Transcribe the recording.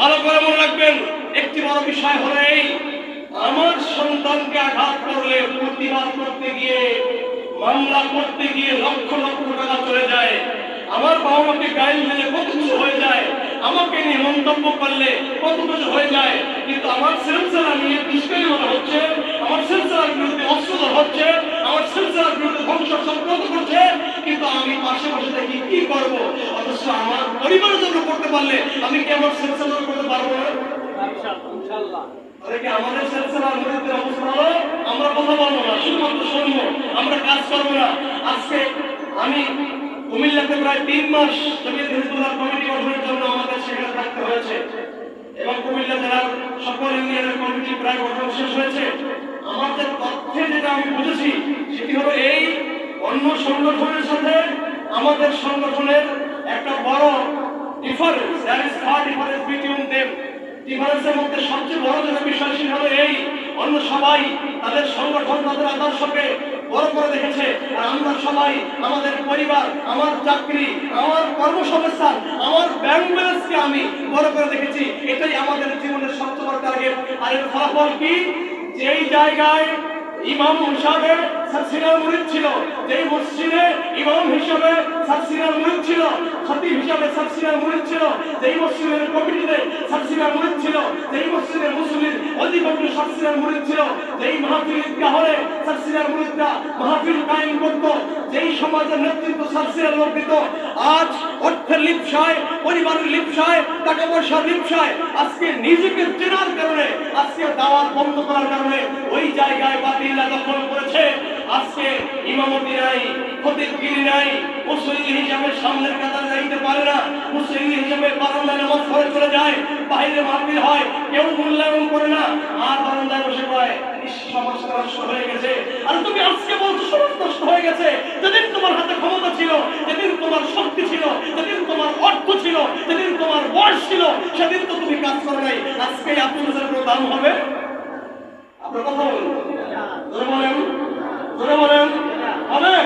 ভালো করে মনে রাখবেন, একটি বড় বিষয় হলো এই, আমার সন্তানকে আঘাত করলে, প্রতিবাদ করতে গিয়ে, মামলা করতে গিয়ে লক্ষ লক্ষ টাকা চলে যায়। আমার বাবা মাকে গাইল মেলে কত কিছু হয়ে যায়, আমাকে নিয়ে মন্তব্য করলে কত কিছু হয়ে যায়, কিন্তু আমার সিলসিলা নিয়ে দুষ্করি মনে হচ্ছে আমার সিলসিলার বিরুদ্ধে অস্ত্র হচ্ছে আমার সিলসিলার বিরুদ্ধে ধ্বংস সংক্রান্ত করছে কিন্তু আমি পাশে বসে দেখি কি করব অথচ আমার পরিবারের জন্য করতে পারলে আমি কি আমার সিলসিলা করতে পারব? না আমাদের সিলসিলার বিরুদ্ধে অবস্থা হলো আমরা কথা বলব না শুধুমাত্র শুনব। আমরা কাজ করব না। আজকে আমি কুমিল্লাতে প্রায় তিন মাস জমিয়ত হিজবুল্লাহ কমিটি গঠনের জন্য আমাদের সেখানে থাকতে হয়েছে। এবং কুমিল্লা জেলার সকল ইউনিয়নের কমিটি প্রায় গঠন শেষ হয়েছে। আমাদের তথ্যে যেটা আমি বুঝেছি সেটি হলো এই অন্য সংগঠনের সাথে আমাদের সংগঠনের একটা বড় আমরা চাকরি, আমার কর্মসংস্থান আমি বড় করে দেখেছি। এটাই আমাদের জীবনের সবচেয়ে বড় টার্গেট আর এর ফলাফল কি? যেই জায়গায় ইমাম হিসাবে সাসিনার মুরিদ ছিল, যেই মসজিদে ইমাম হিসাবে সাসিনার হিসাবে সাসিনার মুরিদ যেই মসজিদের কমিটিতে সাসিনার মুরিদ যেই মসজিদের মুসলিম অধিকন্তু সাসিনার মুরিদ যেই মাহফিল ঈদগাহ হলে মুরিদরা মাহফিল কায়েম করত, যেই সমাজের নেতৃত্ব সাসিনার লোক আজ অর্থের লিপসায়, পরিবারের লিপসায় টাকা পয়সার লিপসায়, আজকে নিজেকে চেনার কারণে, আজকে দাওয়াত বন্ধ করার কারণে, ওই জায়গায় বাতিল্লা দখল করেছে। আজকে ইমামতি নাই খতিবগিরি নাই মুসলিম হিসাবে সামনের কাতারে যাইতে পারে না। মুসলিম হিসাবে বারান্দায় নামাজ পড়ে চলে যায়, বাইরে মাহফিল হয়, কেউ মূল্যায়ন করে না। আর বারান্দায় বসে পড়ে আর তুমি আজকে বলছো, সমাজ নষ্ট হয়ে গেছে। যেদিন তোমার হাতে ক্ষমতা ছিল, যেদিন তোমার শক্তি ছিল, যেদিন তোমার অর্থ ছিল, যেদিন তোমার বয়স ছিল, সেদিন তো তুমি কাজ করো নাই। আজকে আপনাদের দাম হবে। আপনার কথা বলুন। বলেন হবে?